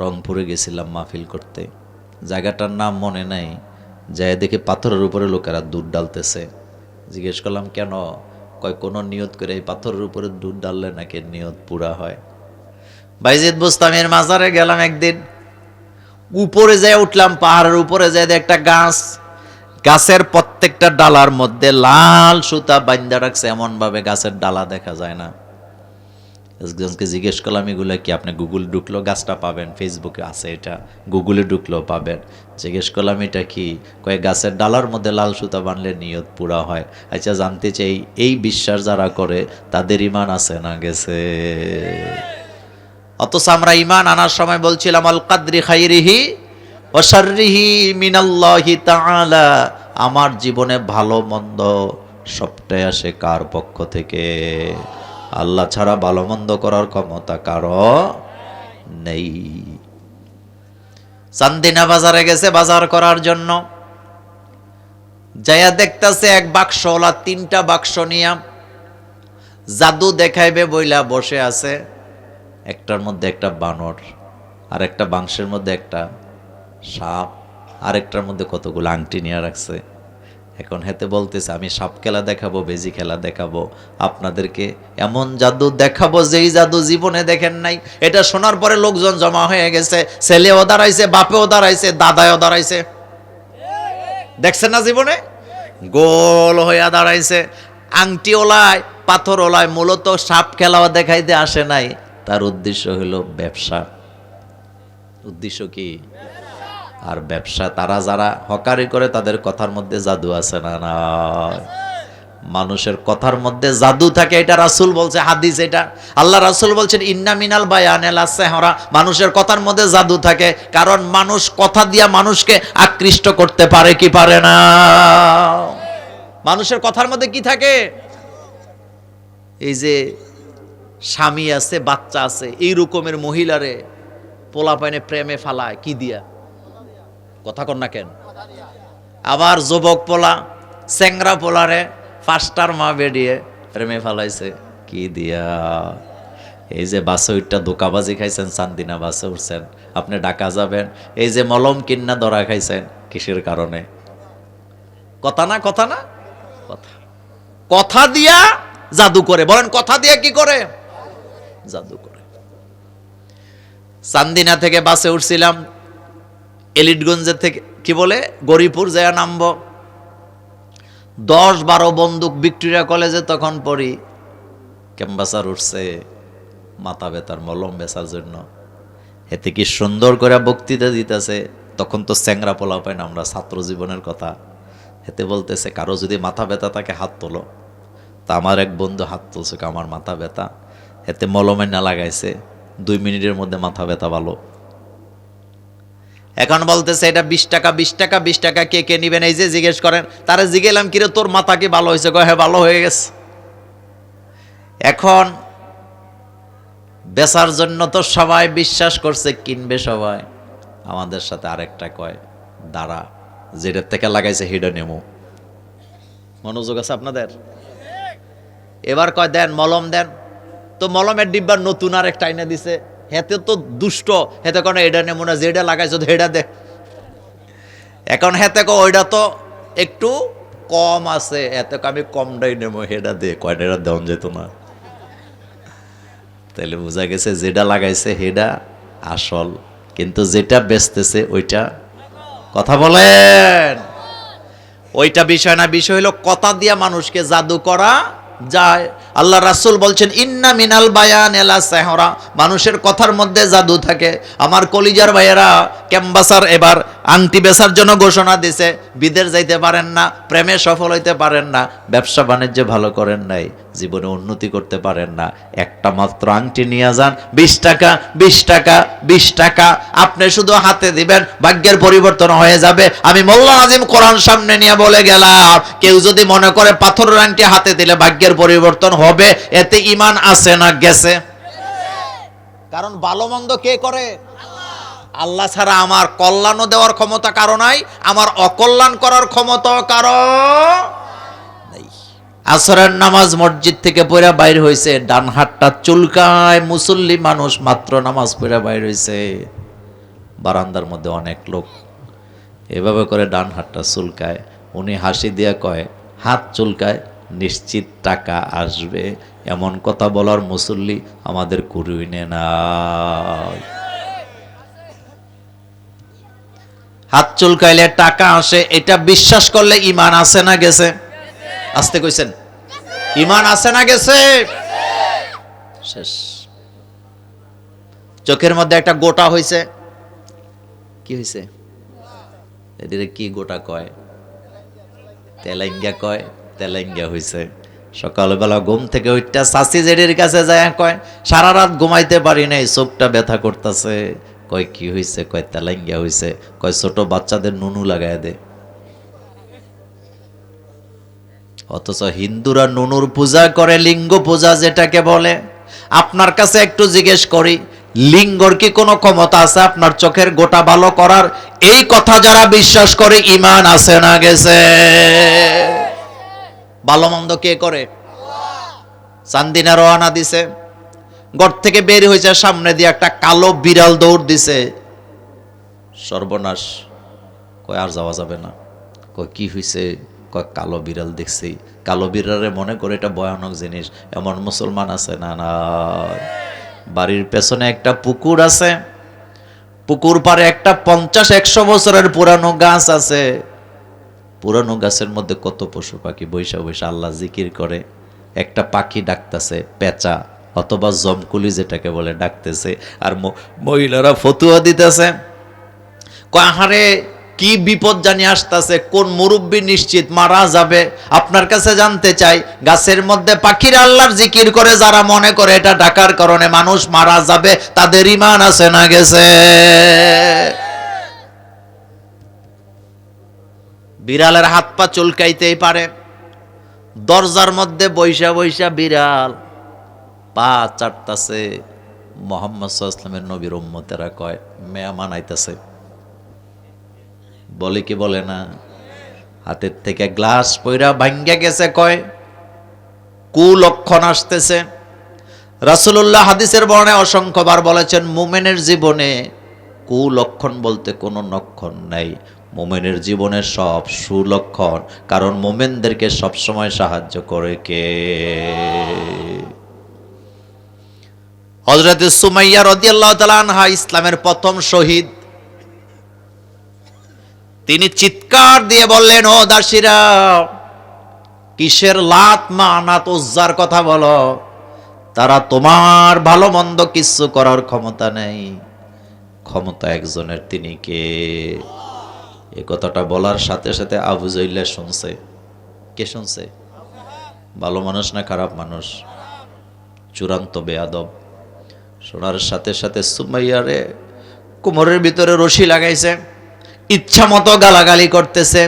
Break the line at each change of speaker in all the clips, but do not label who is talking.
রংপুরে গেছিলাম মাহফিল করতে। জায়গাটার নাম মনে নাই, যায় দেখে পাথরের উপরে লোকেরা দুধ ডালতেছে। জিজ্ঞেস করলাম, কেন? কয়, কোনো নিয়ত করে এই পাথরের উপরে দুধ ডাললে নাকি নিয়ত পুরা হয়? বাইজিদ বুস্তামের মাজারে গেলাম একদিন। উপরে যায় উঠলাম, পাহাড়ের উপরে যায় একটা গাছ। গাছের প্রত্যেকটা ডালার মধ্যে লাল সুতা বান্ধা রাখছে এমন ভাবে গাছের ডালা দেখা যায় না। একজনকে জিজ্ঞেস করলাম, এগুলো কি আপনি গুগল ঢুকলো? গাছটা পাবেন ফেসবুকে আছে এটা গুগলে ঢুকলো, পাবেন। জিজ্ঞেস করলাম, এটা কি? কয়েক গাছের ডালার মধ্যে লাল সুতা বানলে নিয়ত পুরা হয়। আচ্ছা জানতে চাই, এই বিশ্বাস যারা করে, তাদের ইমান আছে না গেছে? অথচ আমরা ইমান আনার সময় বলছিলাম, আল কাদ্রি খাইরিহি শাররিহি মিনাল্লাহি তাআলা। আমার জীবনে ভালো মন্দ সবটাই আসে কার পক্ষ থেকে? আল্লাহ ছাড়া ভালো মন্দ করার ক্ষমতা কারও নেই। চান্দিনা বাজারে গেছে বাজার করার জন্য। যাইয়া দেখতাছে এক বাক্স ওলা তিনটা বাক্স নিয়া জাদু দেখাইবে বইলা বসে আছে। একটার মধ্যে একটা বানর আর একটা বাংশের মধ্যে একটা সাপ, আরেকটার মধ্যে কতগুলো আংটি নিয়ে রাখছে। এখন হেতে বলতেছে, আমি সাপ খেলা দেখাবো, বেজি খেলা দেখাবো, আপনাদেরকে এমন জাদু দেখাবো যেই জাদু জীবনে দেখেন নাই। এটা শোনার পরে লোকজন জমা হয়ে গেছে, ছেলেও দাঁড়াইছে, বাপেও দাঁড়াইছে দাদাও দাঁড়াইছে। দেখছেন না জীবনে? গোল হইয়া দাঁড়াইছে। আংটি ওলায় পাথর ওলায় মূলত সাপ খেলাও দেখাইতে আসে নাই। তার উদ্দেশ্য হলো ব্যবসা। উদ্দেশ্য কি? আর ব্যবসা, তারা যারা হকারি করে, তাদের কথার মধ্যে জাদু আছে না না মানুষের কথার মধ্যে জাদু থাকে, এটা রাসূল বলছে, হাদিস এটা। আল্লাহ রাসূল বলছেন, ইন্না মিনাল বায়ানেল সেহরা মানুষের কথার মধ্যে জাদু থাকে, কারণ মানুষ কথা দিয়া মানুষকে আকৃষ্ট করতে পারে কি পারে না? মানুষের কথার মধ্যে কি থাকে? এই যে স্বামী আছে, বাচ্চা আছে এই রকমের মহিলারে পোলা পাইনে প্রেমে ফালায়, কি দিয়া? কথা কন? না কেন আবার যুবক পোলা স্যাংরা পোলারে ফাস্টার মা বেরিয়ে প্রেমে ফালাইছে। কি দিয়া? এই যে বাসে উঠটা দোকাবাজি খাইছেন, চান্দিনা বাসে উঠছেন, আপনি ডাকা যাবেন, এই যে মলম কিন্না ধরা খাইছেন, কিসের কারণে? কথা না কথা না? কথা। কথা দিয়া জাদু করে। বলেন, কথা দিয়া কি করে? জাদু করে। চান্দিনা থেকে বাসে উঠছিলাম এলিটগঞ্জের থেকে, কি বলে? গরিপুর যায় নামবো। দশ বারো বন্দুক ভিক্টোরিয়া কলেজে তখন পড়ি। ক্যাম্বাসার উঠছে মাথা ব্যথার মলম বেচার জন্য। এতে কি সুন্দর করে বক্তৃতা দিতেছে, তখন তো স্যাংরা পোলা পাই না আমরা, ছাত্র জীবনের কথা। এতে বলতেছে, কারও যদি মাথা ব্যথা তাকে হাত তোলো। তা আমার এক বন্ধু হাত তুলছে, আমার মাথা ব্যথা। এতে মলমে না লাগাইছে, দুই মিনিটের মধ্যে মাথা ব্যথা ভালো। এখন বলতেছে, এটা বিশ টাকা বিশ টাকা বিশ টাকা, কে কে নিবেন? এই যে জিজ্ঞেস করেন, তারা জিগেলাম কিরে, তোর মাথা কি ভালো হয়েছে? হ্যাঁ ভালো হয়ে গেছে। এখন বেচার জন্য তো সবাই বিশ্বাস করছে, কিনবে সবাই। আমাদের সাথে আরেকটা কয়, দাঁড়া, যেটার থেকে লাগাইছে হিডা নেমো। মনোযোগ আছে আপনাদের? এবার কয়, দেন, মলম দেন। তো মলমের ডিব্বার নতুন আর একটা আইনা দিছে। হেতে তো দুষ্ট। হেতে কোনো এটা নেমো না যেটা লাগাইছো হেটা দে। এখন হেতে কো ওইটা তো একটু কম আছে। কো আমি কমটাই নেব। হেটা দে কয়টা দেওয়া যেত না। তাহলে বোঝা গেছে যেটা লাগাইছে হেডা আসল। কিন্তু যেটা বেচতেছে, ওইটা কথা বলেন। ওইটা বিষয় না, বিষয় হলো কথা দিয়া মানুষকে জাদু করা যায়। আল্লাহ রাসুল বলছেন, ইন্না মিনাল বায়ান এলা সেহরা। মানুষের কথার মধ্যে জাদু থাকে। আমার কলিজার ভাইয়েরা ক্যাম্বাসার এবার আংটি বেচার জন্য ঘোষণা দিছে, বিদেশ যাইতে পারেন না, প্রেমে সফল হইতে পারেন না, ব্যবসা বাণিজ্য ভালো করেন নাই, জীবনে উন্নতি করতে পারেন না। একটা মাত্র আংটি নিয়ে যান, বিশ টাকা বিশ টাকা বিশ টাকা, আপনি শুধু হাতে দিবেন, ভাগ্যের পরিবর্তন হয়ে যাবে। আমি মোল্লা আজিম কোরআন সামনে নিয়ে বলে গেলাম, কেউ যদি মনে করে পাথরের আংটি হাতে দিলে ভাগ্যের পরিবর্তন হবে, এতে ইমান আছে না গেছে? কারণ ভালো মন্দ কে করে? আল্লাহ ছাড়া আমার কল্যাণও দেওয়ার ক্ষমতা কারও নাই, আমার অকল্যাণ করার ক্ষমতা কারও আসরের নামাজ মসজিদ থেকে পড়া বাইর হয়েছে ডান হাতটা চুলকায় মুসল্লি মানুষ মাত্র নামাজ পড়া বাইর হয়েছে বারান্দার মধ্যে অনেক লোক, এভাবে করে ডান হাতটা চুলকায়। উনি হাসি দিয়া কয়, হাত চুলকায়, নিশ্চিত টাকা আসবে। এমন কথা বলার মুসল্লি আমাদের কুরুইনে না হাত চুলকাইলে টাকা আসে, এটা বিশ্বাস করলে ইমান আছে না গেছে? আসতে কইছেন। ইমান আছে না গেছে? শেষ। চোখের মধ্যে একটা গোটা হইছে। কি হইছে? এদিকে কি গোটা কয়? তেলাইঙ্গা কয়? তেলাইঙ্গা হইছে। সকালবেলা ঘুম থেকে ওইটা সাসি জেডির কাছে যায় কয়, সারা রাত ঘুমাইতে পারি নাই, চোখটা ব্যথা করতেছে। কয় কি হইছে, কয় তেলাইঙ্গা হইছে, কয় ছোট বাচ্চাদের নুনু লাগায় দে। অথচ হিন্দুরা নুনুর পূজা করে, লিঙ্গ পূজা যেটাকে বলে। আপনার কাছে একটু জিজ্ঞেস করি, লিঙ্গর কি কোনো ক্ষমতা আছে? আপনার চোখের গোটা ভালো করার এই কথা যারা বিশ্বাস করে, ইমান আছে না গেছে? ভালো মন্দ কে করে? চান্দিনা রওনা দিছে। ঘর থেকে বের হয়েছে, সামনে দিয়ে একটা কালো বিড়াল দৌড় দিছে। সর্বনাশ। কয়, আর যাওয়া যাবে না। কয়, কি হয়েছে কয়, কালো বিড়াল দেখছি। কালো বিড়ালে মনে করে এটা ভয়ানক জিনিস। এমন মুসলমান আছে? না না। বাড়ির পেছনে একটা পুকুর আছে। পুকুর পারে একটা পঞ্চাশ, একশো বছরের পুরানো গাছ আছে। পুরানো গাছের মধ্যে কত পশু পাখি বৈশা বৈশা আল্লাহ জিকির করে। একটা পাখি ডাকতেছে, পেঁচা। অথবা জমকুলি যেটাকে বলে ডাকতেছে। আর মহিলারা ফতুয়া দিতেছে। আহারে, কি বিপদ জানি আসতেছে, কোন মুরব্বী নিশ্চিত মারা যাবে? আপনার কাছে জানতে চাই, গাছের মধ্যে পাখির আল্লাহর জিকির করে, যারা মনে করে এটা ডাকার কারণে মানুষ মারা যাবে, তাদের ইমান আছে না গেছে? বিড়ালের হাত পা চুলকাইতেই পারে। দরজার মধ্যে বৈশা বৈশা বিড়াল পা চাটতাছে মোহাম্মদ সাল্লামের নবীর উম্মতেরা কয় মেয়া মানাইতেছে বলে কি বলে না? হাতের থেকে গ্লাস পইরা ভাঙ্গা গেছে কয়, কুলক্ষণ আসতেছে। রাসূলুল্লাহ হাদিসের বর্ণে অসংখ্যবার বলেছেন, মুমেনের জীবনে কুলক্ষণ বলতে কোনো লক্ষণ নাই। মোমেনের জীবনে সব সুলক্ষণ, কারণ মোমেনদেরকে সবসময় সাহায্য করে কে? হজরত সুমাইয়া রদিয়াল্লাহ তাআলা আনহা ইসলামের প্রথম শহীদ। তিনি চিৎকার দিয়ে বললেন, ও দাসীরা, কিসের লাত উজ্জার কথা বলো? তারা তোমার ভালো মন্দ কিচ্ছু করার ক্ষমতা নেই। ক্ষমতা একজনের, তিনি কে? এ কথাটা বলার সাথে সাথে আবু জইল্লা শুনছে। কে শুনছে? ভালো মানুষ না খারাপ মানুষ? চূড়ান্ত বেয়াদব। শোনার সাথে সাথে সুমাইয়ারে কোমরের ভিতরে রশি লাগাইছে, ইচ্ছা মতো গালাগালি করতেছে,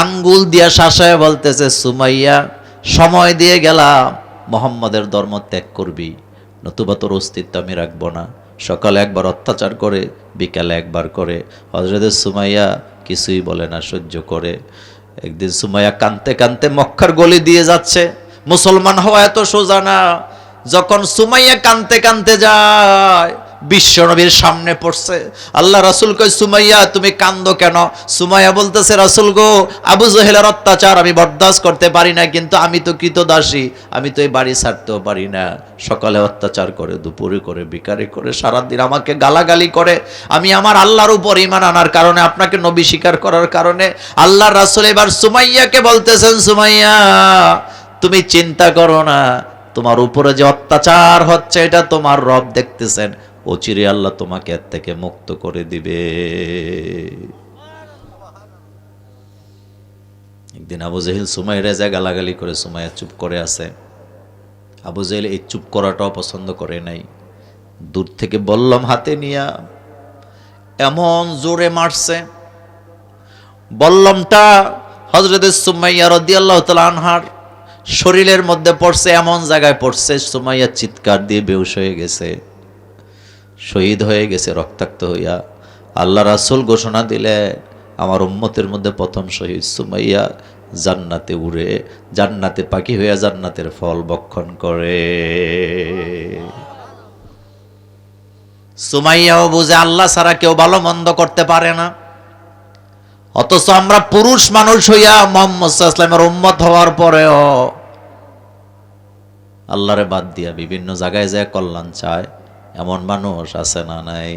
আঙ্গুল দিয়া শাসায় বলতেছে, সুমাইয়া, সময় দিয়ে গেলা মোহাম্মদের ধর্ম ত্যাগ করবি, নতুবা তোর অস্তিত্ব আমি রাখব না। সকালে একবার অত্যাচার করে, বিকালে একবার করে। হজরতের সুমাইয়া কিছুই বলে না, সহ্য করে। একদিন সুমাইয়া কানতে কানতে মক্কার গলি দিয়ে যাচ্ছে, মুসলমান হওয়া এত সোজা না যখন সুমাইয়া কানতে কানতে যায় বিশ্বনবীর সামনে পড়ছে। আল্লাহ রাসুল কই সুমাইয়া, তুমি কান্দো কেন? সুমাইয়া বলতেছে, রাসুল গো, আবু জহেলের অত্যাচার আমি বরদাস্ত করতে পারি না, কিন্তু আমি তো কৃতদাসী। আমি তো এই বাড়ি ছাড়তেও পারি না। সকালে অত্যাচার করে, দুপুরে করে বিকারে করে, সারাদিন আমাকে গালাগালি করে। আমি আমার আল্লাহর উপর ইমান আনার কারণে, আপনাকে নবী স্বীকার করার কারণে আল্লাহ রাসুল এবার সুমাইয়াকে বলতেছেন, সুমাইয়া, তুমি চিন্তা করো না। তোমার উপরে যে অত্যাচার হচ্ছে, এটা তোমার রব দেখতেছেন। অচিরে আল্লাহ তোমাকে এর থেকে মুক্ত করে দিবে। একদিন আবু জহিল সুমাইয়ের যা গালাগালি করে সুমাইয়া চুপ করে আছে। আবু জহিল এই চুপ করাটাও পছন্দ করে নাই। দূর থেকে বললাম, হাতে নিয়া। এমন জোরে মারছে। বল্লমটা হজরত সুমাইয়া রদিয়াল্লাহ তালা আনহার শরীরের মধ্যে পড়ছে, এমন জায়গায় পড়ছে, সুমাইয়া চিৎকার দিয়ে বেউস হয়ে গেছে। শহীদ হয়ে গেছে, রক্তাক্ত হইয়া। আল্লাহ রাসুল ঘোষণা দিলে, আমার উম্মতের মধ্যে প্রথম শহীদ সুমাইয়া জান্নাতে উড়ে, জান্নাতে পাখি হইয়া জান্নাতের ফল বক্ষণ করে। সুমাইয়াও বুঝে, আল্লাহ ছাড়া কেউ ভালো মন্দ করতে পারে না। অথচ আমরা পুরুষ মানুষ হইয়া মোহাম্মদ ইসলামের উম্মত হওয়ার পরেও আল্লাহরে বাদ দিয়া বিভিন্ন জায়গায় যায় কল্যাণ চায়। এমন মানুষ আছে না নাই?